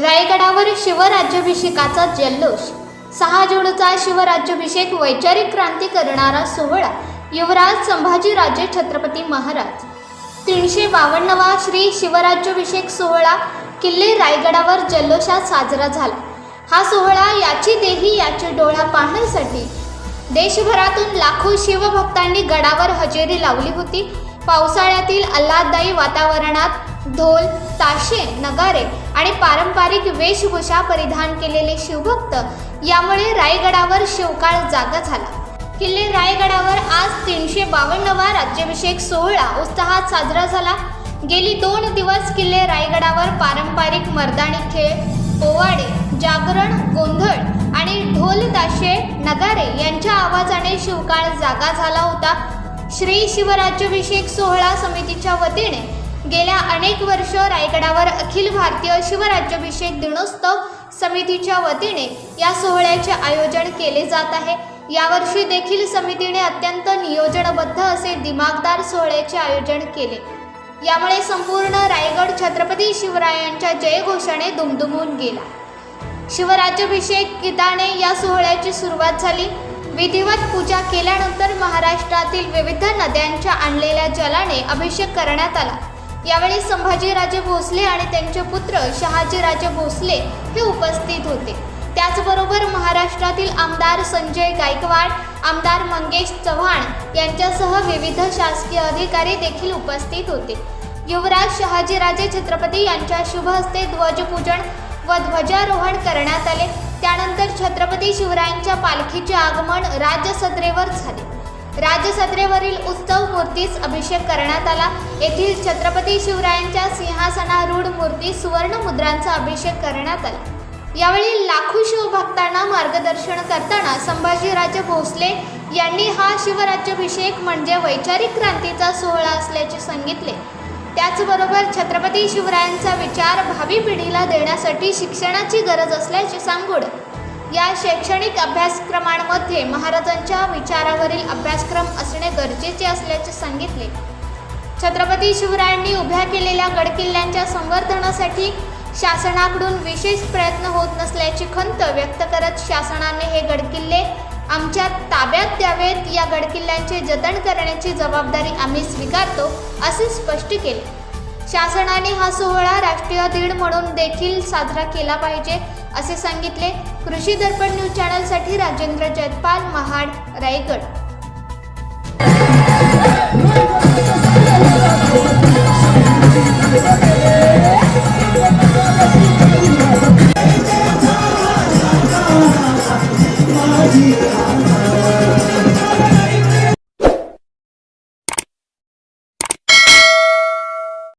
रायगडावर शिवराज्याभिषेकाचा जल्लोष. सहा जूनचा शिवराज्याभिषेक वैचारिक क्रांती करणारा सोहळा. युवराज संभाजीराजे छत्रपती महाराज. तीनशे बावन्नवा श्री शिवराज्याभिषेक सोहळा किल्ले रायगडावर जल्लोषात साजरा झाला. हा सोहळा याची देही याची डोळा पाहण्यासाठी देशभरातून लाखो शिवभक्तांनी गडावर हजेरी लावली होती. पावसाळ्यातील आल्हाददायी वातावरणात ढोल ताशे नगारे आणि पारंपरिक वेशभूषा परिधान केलेले शिवभक्त यामुळे रायगडावर शिवकाळ जागा झाला. किल्ले रायगडावर आज तीनशे बावन्नवा राज्याभिषेक सोहळा उत्साहात साजरा झाला. गेली दोन दिवस किल्ले रायगडावर पारंपरिक मर्दानी खेळ पोवाडे जागरण गोंधळ आणि ढोल ताशे नगारे यांच्या आवाजाने शिवकाळ जागा झाला होता. श्री शिवराज्याभिषेक सोहळा समितीच्या वतीने गेल्या अनेक वर्ष रायगडावर अखिल भारतीय शिवराज्याभिषेक दिनोत्सव समितीच्या वतीने या सोहळ्याचे आयोजन केले जात आहे. यावर्षी देखील समितीने अत्यंत नियोजनबद्ध असे दिमागदार सोहळ्याचे आयोजन केले. यामुळे संपूर्ण रायगड छत्रपती शिवरायांच्या जयघोषाने दुमदुमून गेला. शिवराज्याभिषेक गीताने या सोहळ्याची सुरुवात झाली. विधिवत पूजा केल्यानंतर महाराष्ट्रातील विविध नद्यांच्या आणलेल्या जलाने अभिषेक करण्यात आला. यावेळी संभाजीराजे भोसले आणि त्यांचे पुत्र शहाजीराजे भोसले हे उपस्थित होते. त्याचबरोबर महाराष्ट्रातील आमदार संजय गायकवाड आमदार मंगेश चव्हाण यांच्यासह विविध शासकीय अधिकारी देखील उपस्थित होते. युवराज शहाजीराजे छत्रपती यांच्या शुभ हस्ते ध्वजपूजन व ध्वजारोहण करण्यात आले. त्यानंतर छत्रपती शिवरायांच्या पालखीचे आगमन राजसत्रेवर झाले. राजसत्रेवरील उत्सव मूर्तीस अभिषेक करण्यात आला. येथील छत्रपती शिवरायांच्या सिंहासनारूढ मूर्ती सुवर्ण मुद्रांचा अभिषेक करण्यात आला. यावेळी लाखो शिवभक्तांना मार्गदर्शन करताना संभाजीराजे भोसले यांनी हा शिवराज्याभिषेक म्हणजे वैचारिक क्रांतीचा सोहळा असल्याचे सांगितले. त्याचबरोबर छत्रपती शिवरायांचा विचार भावी पिढीला देण्यासाठी शिक्षणाची गरज असल्याचे सांगून या शैक्षणिक अभ्यासक्रमांमध्ये महाराजांच्या विचारावरील अभ्यासक्रम असणे गरजेचे असल्याचे सांगितले. छत्रपती शिवरायांनी उभ्या केलेल्या गडकिल्ल्यांच्या संवर्धनासाठी शासनाकडून विशेष प्रयत्न होत नसल्याची खंत व्यक्त करत शासनाने हे गडकिल्ले आमच्या ताब्यात द्यावेत या गडकिल्ल्यांचे जतन करण्याची जबाबदारी आम्ही स्वीकारतो असे स्पष्ट केले. शासनाने हा सोहळा राष्ट्रीय दीड म्हणून देखील साजरा केला पाहिजे असे सांगितले. कृषी दर्पण न्यूज चॅनलसाठी राजेंद्र जयपाल महाड रायगड.